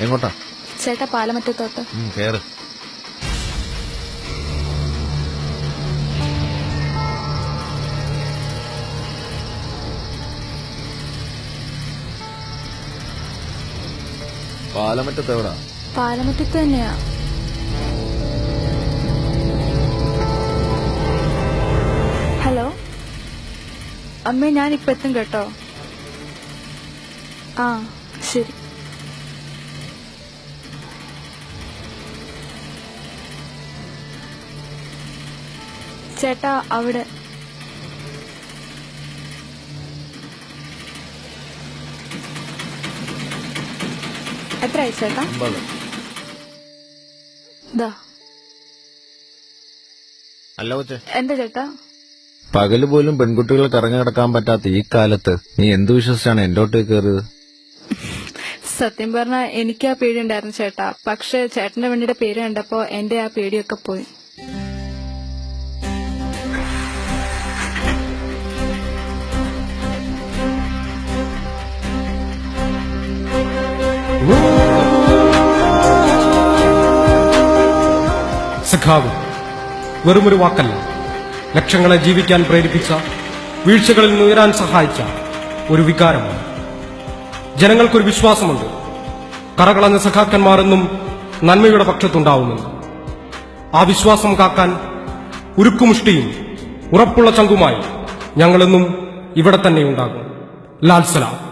എങ്ങോട്ടാ? ചേട്ടാ പാലമറ്റത്തോട്ട്. കേറ്. പാലമറ്റത്ത് എവിടാ? പാലമറ്റത്ത് തന്നെയാ. ഹലോ? അമ്മേ ഞാൻ ഇപ്പൊ എത്തും കേട്ടോ. ആ ശരി. ചേട്ടാ അവിടെ. എത്രയായി ചേട്ടാ? ദാ. അല്ല കൊച്ചെ. എന്താ ചേട്ടാ? പകൽ പോലും പെൺകുട്ടികൾ കറങ്ങി കിടക്കാൻ പറ്റാത്ത ഈ കാലത്ത് നീ എന്ത് വിശ്വസിച്ചാണ് എന്റെ ഒട്ടേ കയറിയത്? സത്യം പറഞ്ഞ എനിക്ക് ആ പേടി ഉണ്ടായിരുന്നു ചേട്ടാ. പക്ഷെ ചേട്ടന്റെ വണ്ടിയുടെ പേര് കണ്ടപ്പോ എന്റെ ആ പേടിയൊക്കെ പോയി. സഖാവ് വെറുമൊരു വാക്കല്ല. ലക്ഷങ്ങളെ ജീവിക്കാൻ പ്രേരിപ്പിച്ച വീഴ്ചകളിൽ ഉയരാൻ സഹായിച്ച ഒരു വികാരമാണ്. ജനങ്ങൾക്കൊരു വിശ്വാസമുണ്ട്. കറകളഞ്ഞ സഖാക്കന്മാരെന്നും നന്മയുടെ പക്ഷത്തുണ്ടാവുമെന്ന് ആ വിശ്വാസം കാക്കാൻ ഉരുക്കുമുഷ്ടിയും ഉറപ്പുള്ള ചങ്കുമായി ഞങ്ങളെന്നും ഇവിടെ തന്നെ ഉണ്ടാകും. ലാൽ സലാം.